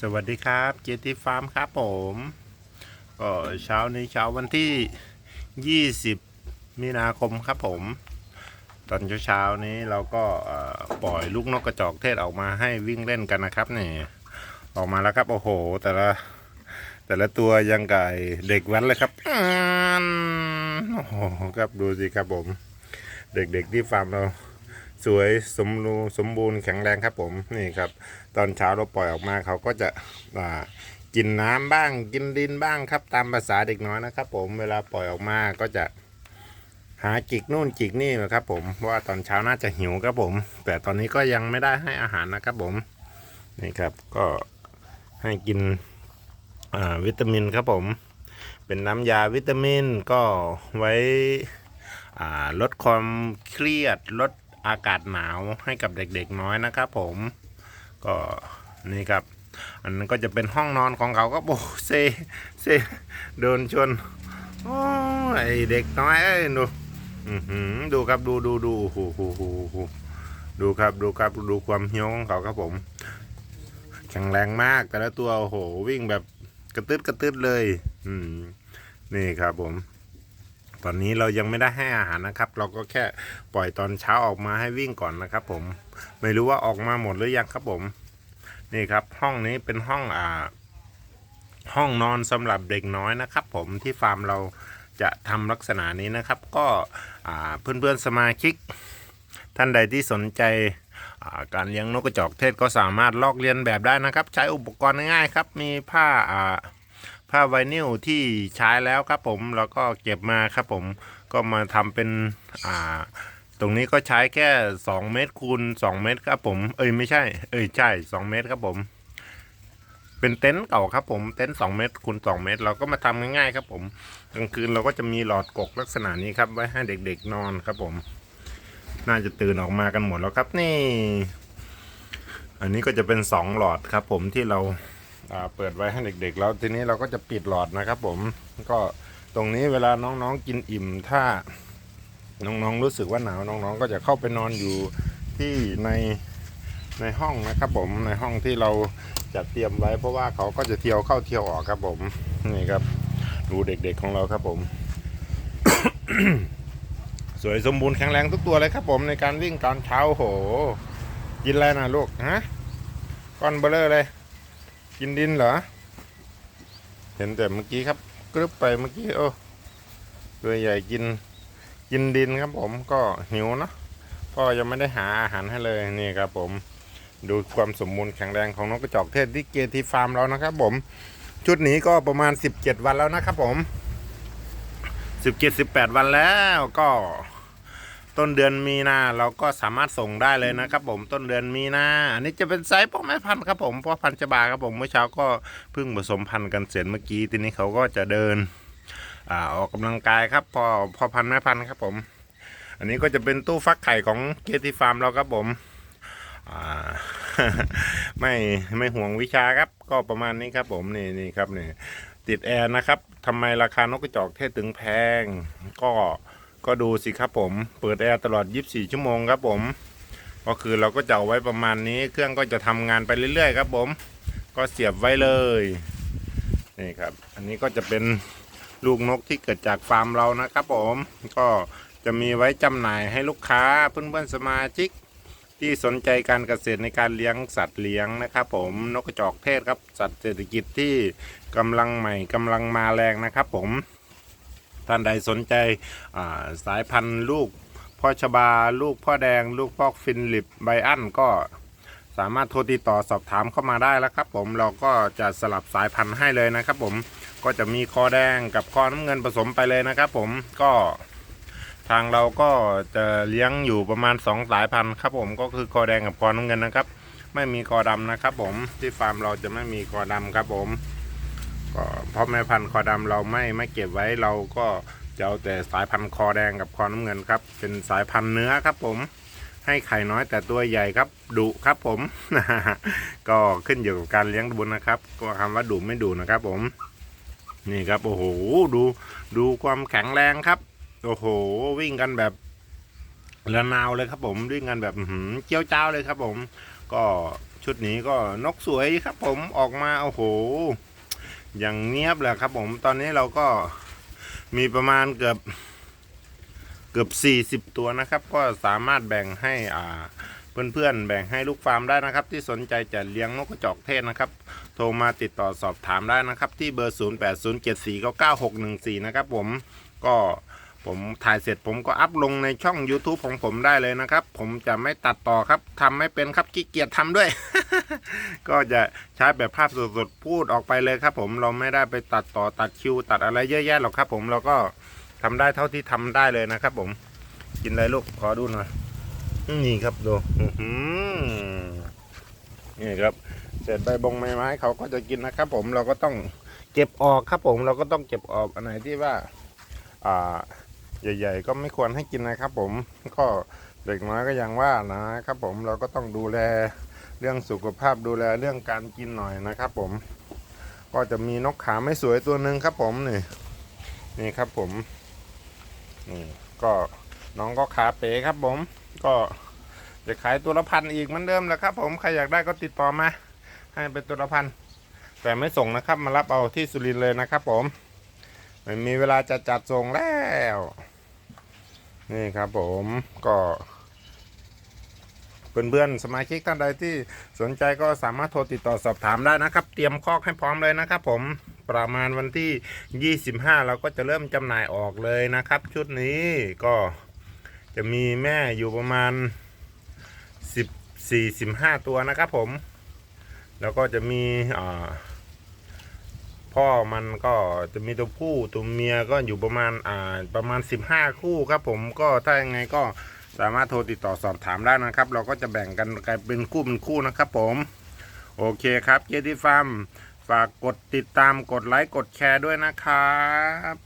สวัสดีครับเจติฟาร์มครับผมก็เช้านี้เช้าวันที่ 20 มีนาคมครับผม ตอนเช้าๆนี้เราก็ปล่อยลูกนกกระจอกเทศออกมาให้วิ่งเล่นกันนะครับนี่ออกมาแล้วครับ โอ้โห แต่ละแต่ละตัวยังไก่เด็กวันเลยครับอืมโอ้โหครับดูสิครับผม เด็กๆที่ฟาร์มเรา สวยสมรูสมบูรณ์แข็งแรงครับผมนี่ครับ ตอนเช้าเราปล่อยออกมาเขาก็จะอ่ากินน้ำบ้างกินดินบ้างครับ ตามภาษาเด็กน้อยนะครับ ผมเวลาปล่อยออกมาก็จะหาจิกนู่นจิกนี่นะครับผมเพราะว่าตอนเช้าน่าจะหิวครับผม แต่ตอนนี้ก็ยังไม่ได้ให้อาหารนะครับผมนี่ครับก็ให้กินวิตามินครับผม เป็นน้ำยาวิตามินก็ไว้ลดความเครียดลด อากาศหนาวให้กับเด็กๆน้อยนะครับผมก็นี่ครับ อันนั้นก็จะเป็นห้องนอนของเขาก็โอ้เซเซโดนชนโอ้ไอเด็กน้อยเอ้ยดูดูครับดูดูดูโอ้โหโหโอ้โหดูครับดูครับดูความเหี้ยวของเขาครับผม แข็งแรงมากแต่ละตัวโอ้โหวิ่งแบบกระตืดกระตืดเลย อืมนี่ครับผม ตอนนี้เรายังไม่ได้ให้อาหารนะครับ เราก็แค่ปล่อยตอนเช้าออกมาให้วิ่งก่อนนะครับ ผมไม่รู้ว่าออกมาหมดหรือยังครับผม นี่ครับห้องนี้เป็นห้องอ่า ห้องนอนสำหรับเด็กน้อยนะครับ ผมที่ฟาร์มเราจะทำลักษณะนี้นะครับ ก็อ่าเพื่อนๆสมาชิก ท่านใดที่สนใจาการเลี้ยงนกกระจอกเทศก็สามารถลอกเลียนแบบได้นะครับ ใช้อุปกรณ์ง่ายๆครับ มีผ้าอ่า ผ้าไวนิลที่ใช้แล้วครับผมแล้วก็เก็บมาครับผมก็มาทำเป็นอ่าตรงนี้ก็ใช้แค่ 2 เมตรคูณ2เมตรครับผม เอ้ยไม่ใช่ เอ้ยใช่ 2 เมตรครับผม เป็นเต็นท์เก่าครับผม เต็นท์2เมตรคูณ2เมตร เราก็มาทำง่ายๆครับผม กลางคืนเราก็จะมีหลอดกกลักษณะนี้ครับ ไว้ให้เด็กๆนอนครับผม น่าจะตื่นออกมากันหมดแล้วครับนี่ อันนี้ก็จะเป็น 2 หลอดครับผมที่เรา เปิดไว้ให้เด็กๆ แล้วทีนี้เราก็จะปิดหลอดนะครับ ผมก็ตรงนี้เวลาน้องๆกินอิ่มถ้าน้องๆรู้สึกว่าหนาวน้องๆ ก็จะเข้าไปนอนอยู่ที่ในในห้องนะครับ ผมในห้องที่เราจัดเตรียมไว้ เพราะว่าเขาก็จะเที่ยวเข้าเที่ยวออกครับ ผมนี่ครับ ดูเด็กๆของเราครับผม สวยสมบูรณ์แข็งแรงทุกตัวเลยครับ ผมในการวิ่งตอนเช้าโห กินอะไรนะลูกฮะก้อนเบลเลอร์เลย กินดินเหรอ เห็นแต่เมื่อกี้ครับกรึบไปเมื่อกี้โอ้ตัวใหญ่กิน กินดินครับผมก็หิวเนาะพ่อยังไม่ได้หาอาหารให้เลยนี่ครับผม ดูความสมบูรณ์แข็งแรงของนกกระจอกเทศที่เกทีฟาร์มเรานะครับผม ชุดนี้ก็ประมาณ 17 วันแล้วนะครับผม 17 18 วันแล้วก็ ต้นเดือนมีนาเราก็สามารถส่งได้เลยนะครับ ผมต้นเดือนมีนาอันนี้จะเป็นไซส์พ่อแม่พันธุ์ครับผมพ่อพันธุ์จะบาครับผมเมื่อเช้าก็เพิ่งผสมพันธุ์กันเสร็จเมื่อกี้ทีนี้เขาก็จะเดินอ่าออกกำลังกายครับพ่อพ่อพันธุ์แม่พันธุ์ครับผม อันนี้ก็จะเป็นตู้ฟักไข่ของเกติฟาร์มเราครับผมไม่ไม่ห่วงวิชาครับ ก็ประมาณนี้ครับผมนี่นี่ครับนี่ติดแอร์นะครับทำไมราคานกกระจอกเทศถึงแพง ก็ ก็ดูสิครับผม เปิดแอร์ตลอด 24 ชั่วโมงครับผม ก็คือเราก็จะเอาไว้ประมาณนี้ เครื่องก็จะทำงานไปเรื่อยๆครับผม ก็เสียบไว้เลย นี่ครับ อันนี้ก็จะเป็นลูกนกที่เกิดจากฟาร์มเรานะครับผม ก็จะมีไว้จำหน่ายให้ลูกค้าเพื่อนๆสมาชิก ที่สนใจการเกษตรในการเลี้ยงสัตว์เลี้ยงนะครับผม นกกระจอกเทศครับ สัตว์เศรษฐกิจที่กำลังใหม่กำลังมาแรงนะครับผม ท่านใดสนใจาสายพันธุ์ลูกพ่อชบา ลูกพ่อแดง ลูกพ่อฟินลิปไบอันก็สามารถโทรติดต่อสอบถามเข้ามาได้แล้วครับ ผมเราก็จะสลับสายพันธุ์ให้เลยนะครับ ผมก็จะมีคอแดงกับคอน้ำเงินผสมไปเลยนะครับ ผมก็ทางเราก็จะเลี้ยงอยู่ประมาณสองสายพันธุ์ครับ ผมก็คือคอแดงกับคอน้ำเงินนะครับ ไม่มีคอดำนะครับ ผมที่ฟาร์มเราจะไม่มีคอดำครับผม พราะแม่พันธุ์คอดำเราไม่ไม่เก็บไว้เราก็จะเอาแต่สายพันธุ์คอแดงกับคอน้ำเงินครับ เป็นสายพันธุ์เนื้อครับผม ให้ไข่น้อยแต่ตัวใหญ่ครับดุครับผม ก็ขึ้นอยู่กับการเลี้ยงดูนะครับ ก็คำว่าดุไม่ดุนะครับผม นี่ครับโอ้โหดูดูความแข็งแรงครับ โอ้โห วิ่งกันแบบระนาวเลยครับผมวิ่งกันแบบหือเจียวจ้าเลยครับผม ก็ชุดนี้ก็นกสวยครับผมออกมาโอ้โห อย่างเนียบเลยครับผมตอนนี้เราก็มีประมาณเกือบเกือบ 40 ตัวนะครับ ก็สามารถแบ่งให้อ่าเพื่อนๆแบ่งให้ลูกฟาร์มได้นะครับ ที่สนใจจะเลี้ยงนกกระจอกเทศนะครับ โทรมาติดต่อสอบถามได้นะครับ ที่เบอร์ 0807499614 นะครับผมก็ผมถ่ายเสร็จผมก็อัพลงในช่อง YouTube ของผมได้เลยนะครับ ผมจะไม่ตัดต่อครับทำไม่เป็นครับขี้เกียจทำด้วย ก็จะใช้แบบภาพสดๆพูดออกไปเลยครับ ผมเราไม่ได้ไปตัดต่อตัดคิว ตัดอะไรเยอะแยะหรอกครับ ผมเราก็ทำได้เท่าที่ทำได้เลยนะครับ ผม กินอะไรลูกขอดูหน่อยนี่ครับดูอื้อหือนี่ครับเศษใบบงไม้ไม้เขาก็จะกินนะครับ ผมเราก็ต้องเก็บออกครับ ผมเราก็ต้องเก็บออกอันไหนที่ว่า อ่า ใหญ่ ๆ ก็ไม่ควรให้กินนะครับ ผมก็เด็กน้อยก็ยังว่านะครับ ผมเราก็ต้องดูแล รื่องสุขภาพดูแลเรื่องการกินหน่อยนะครับ ผม ก็จะมีนกขาไม่สวยตัวหนึ่งครับ ผมนี่นี่ครับผมนี่ก็น้องก็ขาเป๋ครับ ผม ก็จะขายตัวละพันอีกเหมือนเดิมแหละครับ ผมใครอยากได้ก็ติดต่อมาให้เป็นตัวละพันแต่ไม่ส่งนะครับ มารับเอาที่สุรินเลยนะครับ ผมไม่มีเวลาจะจัดส่งแล้ว นี่ครับผมก็ เพื่อนๆสมาชิกท่านใดที่สนใจก็สามารถโทรติดต่อสอบถามได้นะครับ เตรียมคอกให้พร้อมเลยนะครับ ผมประมาณวันที่ 25 เราก็จะเริ่มจำหน่ายออกเลยนะครับ ชุดนี้ก็จะมีแม่อยู่ประมาณ10 45ตัวนะครับผม แล้วก็จะมีพ่อมันก็จะมีตัวผู้ตัวเมียก็อยู่ประมาณอ่าประมาณ 15 คู่ครับผมก็ถ้ายังไงก็ สามารถโทรติดต่อสอบถามได้นะครับ เราก็จะแบ่งกันกลายเป็นคู่เป็นคู่นะครับผม โอเคครับเจดีฟาร์มฝากกดติดตามกดไลค์กดแชร์ด้วยนะครับ